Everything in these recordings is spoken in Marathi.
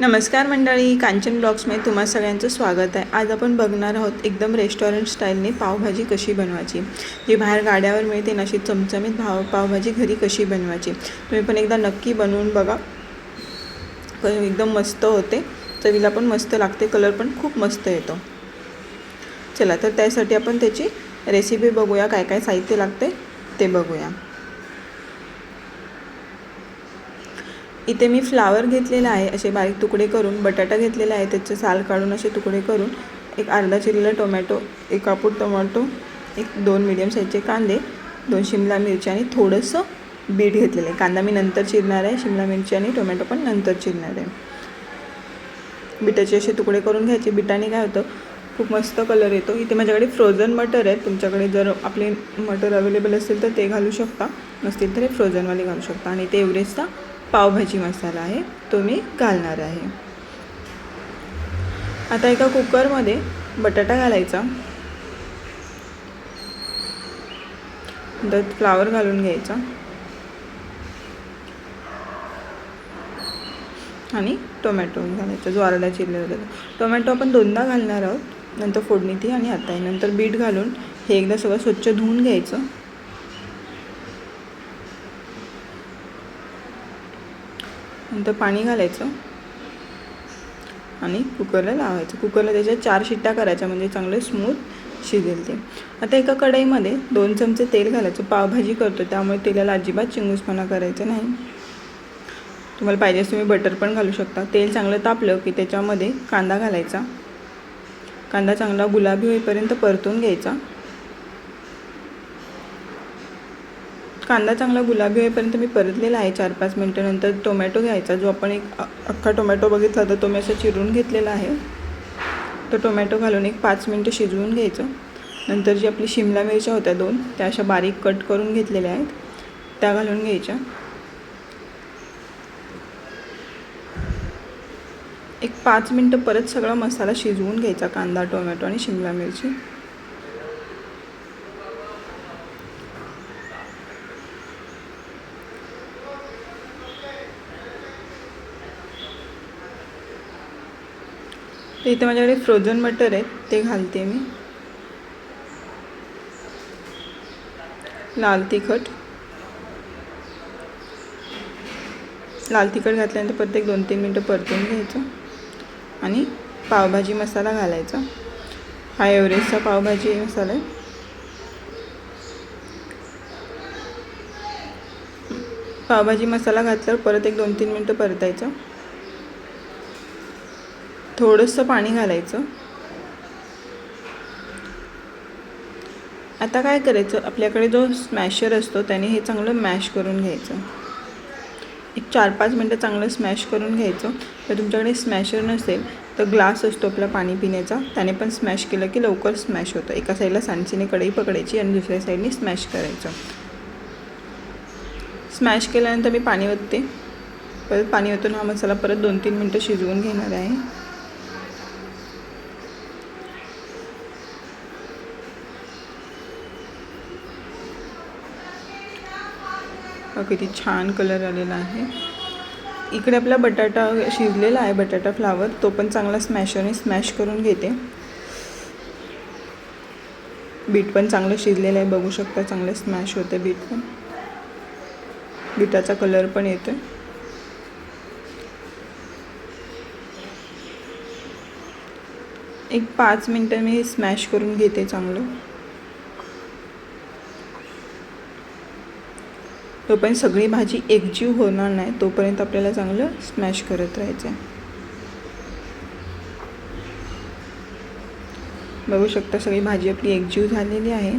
नमस्कार मंडळी कांचन ब्लॉग्समध्ये तुम्हा सगळ्यांचं स्वागत आहे. आज आपण बघणार आहोत एकदम रेस्टॉरंट स्टाईलने पावभाजी कशी बनवायची. जी बाहेर गाड्यावर मिळते ना अशी चमचमीत भाव पावभाजी घरी कशी बनवायची. तुम्ही पण एकदा नक्की बनवून बघा. एकदम मस्त होते. चवीला पण मस्त लागते कलर पण खूप मस्त येतो. चला तर त्यासाठी आपण त्याची रेसिपी बघूया काय काय साहित्य लागते ते बघूया. इथे मी फ्लावर घेतलेला आहे असे बारीक तुकडे करून बटाटा घेतलेला आहे त्याचे साल काढून असे तुकडे करून एक अर्धा चिरलेला टोमॅटो एक कापूर टोमॅटो एक दोन मिडियम साईजचे कांदे दोन शिमला मिरची आणि थोडंसं बीट घेतलेलं आहे. कांदा मी नंतर चिरणार आहे शिमला मिरची आणि टोमॅटो पण नंतर चिरणार आहे. बिटाचे असे तुकडे करून घ्यायचे. बिटाने काय होतं खूप मस्त कलर येतो. इथे माझ्याकडे फ्रोझन मटर आहे तुमच्याकडे जर आपले मटर अवेलेबल असेल तर ते घालू शकता. नसतील तर हे फ्रोझनवाले घालू शकता. आणि ते एव्हरेजचा पावभाजी मसाला आहे तो मी घालणार आहे. आता एका कुकरमध्ये बटाटा घालायचा. त्यात फ्लावर घालून घ्यायचा. आणि टोमॅटो घालायचा जो अर्धा चिरलेला टोमॅटो आपण दोनदा घालणार आहोत नंतर फोडणी ती आणि आता आहे नंतर बीट घालून हे एकदा सगळं स्वच्छ धुवून घ्यायचं. नंतर पाणी घालायचं आणि कुकरला लावायचं. कुकरला त्याच्या चार शिट्ट्या करायच्या म्हणजे चांगलं स्मूथ शिजेल ते. आता एका कढईमध्ये दोन चमचे तेल घालायचं. पावभाजी करतो त्यामुळे तेलाला अजिबात चिंगूसपणा करायचं नाही. तुम्हाला पाहिजे तुम्ही बटर पण घालू शकता. तेल चांगलं तापलं की त्याच्यामध्ये कांदा घालायचा. कांदा चांगला गुलाबी होईपर्यंत परतून घ्यायचा. कांदा चांगला गुलाबी होईपर्यंत मी परतलेला आहे चार पाच मिनटानंतर टोमॅटो घ्यायचा. जो आपण एक अख्खा टोमॅटो बघितला तर तो मी असं चिरून घेतलेला आहे. तो टोमॅटो घालून एक पाच मिनटं शिजवून घ्यायचं. नंतर जी आपली शिमला मिरच्या होत्या दोन त्या अशा बारीक कट करून घेतलेल्या आहेत. त्या घालून घ्यायच्या. एक पाच मिनटं परत सगळा मसाला शिजवून घ्यायचा कांदा टोमॅटो आणि शिमला मिरची. तर इथे माझ्याकडे फ्रोझन मटर आहेत ते घालते मी. लाल तिखट. लाल तिखट घातल्यानंतर प्रत्येक दोन तीन मिनटं परतून घ्यायचं आणि पावभाजी मसाला घालायचा. हा एव्हरेजचा पावभाजी मसाला आहे. पावभाजी मसाला घातल्यावर परत एक दोन तीन मिनटं परतायचं. थोडंसं पाणी घालायचं. आता काय करायचं? आपल्याकडे जो स्मॅशर असतो त्याने हे चांगलं मॅश करून घ्यायचं. एक चार पाच मिनटं चांगलं स्मॅश करून घ्यायचं. जर तुमच्याकडे स्मॅशर नसेल तर ग्लास असतो आपला पाणी पिण्याचा. त्याने पण स्मॅश केलं की लवकर स्मॅश होतं. एका साईडला सांडशीने कढई पकडायची आणि दुसऱ्या साईडने स्मॅश करायचं. स्मॅश केल्यानंतर मी पाणी ओतते. परत पाणी ओतून हा मसाला परत दोन तीन मिनटं शिजवून घेणार आहे. हा किती छान कलर आलेला आहे. इकडे आपला बटाटा शिजलेला आहे बटाटा फ्लावर. तो पण चांगला स्मॅशरने स्मॅश करून घेते. बीट पण चांगलं शिजलेलं आहे बघू शकता चांगलं स्मॅश होते बीट पण. बीटाचा कलर पण येतो एक पाच मिनटं मी स्मॅश करून घेते चांगलं. तोपर्यंत सगळी भाजी एकजीव होणार नाही तोपर्यंत आपल्याला चांगलं स्मॅश करत राहायचं आहे बघू शकता सगळी भाजी आपली एकजीव झालेली आहे.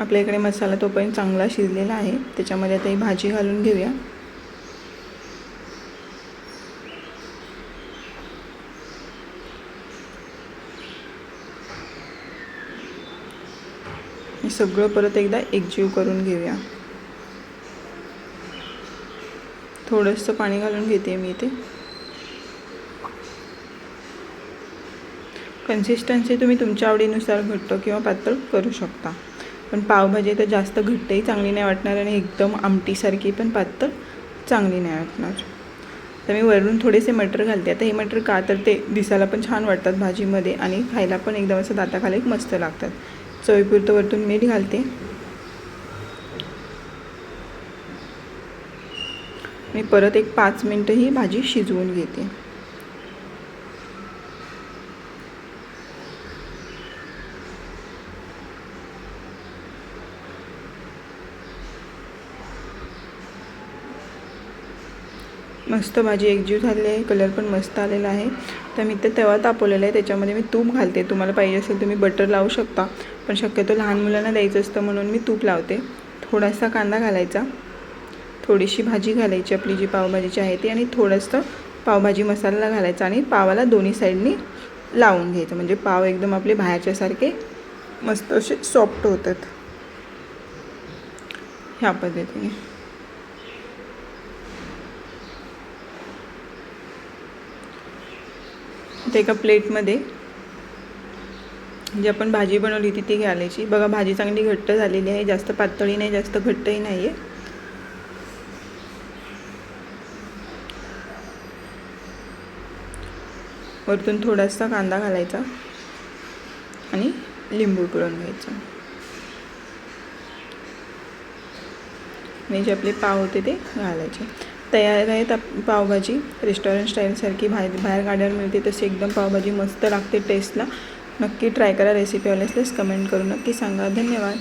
आपल्या इकडे मसाला तोपर्यंत चांगला शिजलेला आहे त्याच्यामध्ये आता ही भाजी घालून घेऊया. हे सगळं परत एकदा एकजीव करून घेऊया. थोडंसं पाणी घालून घेते मी इथे. कन्सिस्टन्सी तुम्ही तुमच्या आवडीनुसार घट्ट किंवा पातळ करू शकता. पण पावभाजी तर जास्त घट्टही चांगली नाही वाटणार आणि एकदम आमटीसारखी पण पातळ चांगली नाही वाटणार. तर मी वरून थोडेसे मटर घालते. आता हे मटर का तर ते दिसायला पण छान वाटतात भाजीमध्ये आणि खायला पण एकदम असं दाताखाली मस्त लागतात. चवीपुरतं वरतून मीठ घालते. मी परत एक पाच मिनटं ही भाजी शिजवून घेते. मस्त भाजी एकजीव झालेली आहे. कलर पण मस्त आलेला आहे. तर मी ते तेव्हा तापवलेलं आहे. त्याच्यामध्ये मी तूप घालते. तुम्हाला पाहिजे असेल तुम्ही बटर लावू शकता. पण शक्यतो लहान मुलांना द्यायचं असतं म्हणून मी तूप लावते. थोडासा कांदा घालायचा. थोडीशी भाजी घालायची. आपली जी पावभाजीची आहे ती आणि थोडंसं पावभाजी मसाला घालायचा आणि पावाला दोन्ही साईडनी लावून घ्यायचं. म्हणजे पाव एकदम आपले बाहेरच्यासारखे मस्त असे सॉफ्ट होतात. ह्या पद्धतीने. ते एका प्लेटमध्ये. जी आपण भाजी बनवली होती ती घालायची. बघा भाजी चांगली घट्ट झालेली आहे. जास्त पातळी नाही जास्त घट्टही नाही आहे वरतून थोडासा कांदा घालायचा आणि लिंबू पिळून घ्यायचा. आणि जे आपले पाव होते ते घालायचे. तयार आहेत आप पावभाजी. रेस्टॉरंट स्टाईलसारखी बाहेर बाहेर गाड्यावर मिळते तशी एकदम पावभाजी मस्त लागते टेस्टला नक्की ट्राय करा रेसिपी आवडली कमेंट करून नक्की सांगा. धन्यवाद.